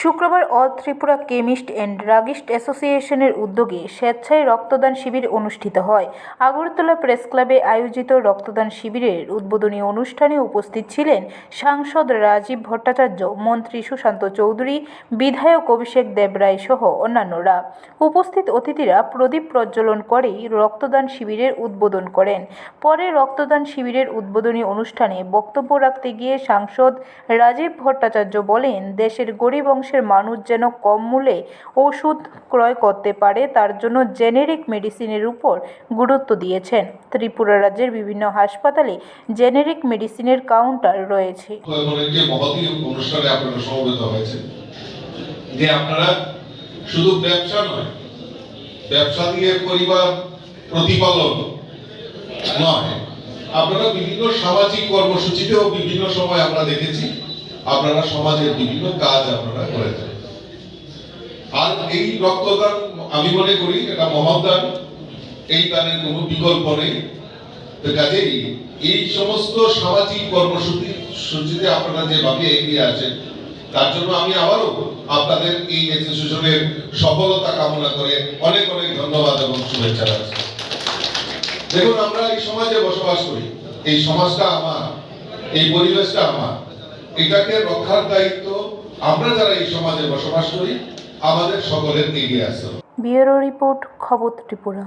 শুক্রবার all Tripura chemist and druggist অ্যাসোসিয়েশনের উদ্যোগে স্বেচ্ছায় রক্তদান শিবির অনুষ্ঠিত হয়। আগরতলা প্রেস ক্লাবে আয়োজিত রক্তদান শিবিরের উদ্বোধনী অনুষ্ঠানে উপস্থিত ছিলেন সাংসদ রাজীব ভট্টাচার্য, মন্ত্রী সুশান্ত চৌধুরী, বিধায়ক অভিষেক দেবরায় সহ অন্যান্যরা। উপস্থিত অতিথিরা প্রদীপ প্রজ্বলন করেই রক্তদান শিবিরের উদ্বোধন করেন। পরে রক্তদান শিবিরের উদ্বোধনী অনুষ্ঠানে বক্তব্য রাখতে গিয়ে সাংসদ রাজীব ভট্টাচার্য বলেন, দেশের গরিব অংশের মানুষ যেন কম মূল্যে ওষুধ ক্রয় করতে পারে, তার জন্য জেনেরিক মেডিসিনের উপর গুরুত্ব দিয়েছেন। ত্রিপুরা রাজ্যের বিভিন্ন হাসপাতালে জেনেরিক মেডিসিনের কাউন্টার রয়েছে। যে আপনারা শুধু ব্যবসা নয়, ব্যবসা দিয়ে পরিবার প্রতিপালন নয়, আপনারা বিভিন্ন সামাজিক কর্মসূচিতেও বিভিন্ন সময় আমরা দেখেছি আপনারা সমাজের বিভিন্ন কাজ আপনারা করেছেন আর এই রক্তদান, আমি মনে করি এটা মহৎ দান এই দানের কোনো বিকল্প নেই। কাজেই এই সমস্ত সামাজিক কর্মসূচি, সূচিতে আপনারা যেভাবে এগিয়ে আসেন তার জন্য আমি আবারও আপনাদের এই অ্যাসোসিয়েশনের সফলতা কামনা করে অনেক অনেক ধন্যবাদ এবং শুভেচ্ছা রাখছি দেখুন, আমরা এই সমাজে বসবাস করি। এই সমাজটা আমার, এই পরিবেশটা আমার। এটাকে রক্ষার দায়িত্ব আমরা যারা এই সমাজে বসবাস করি, আমাদের সকলের এগিয়ে হবে। ব্যুরো রিপোর্ট খবর ত্রিপুরা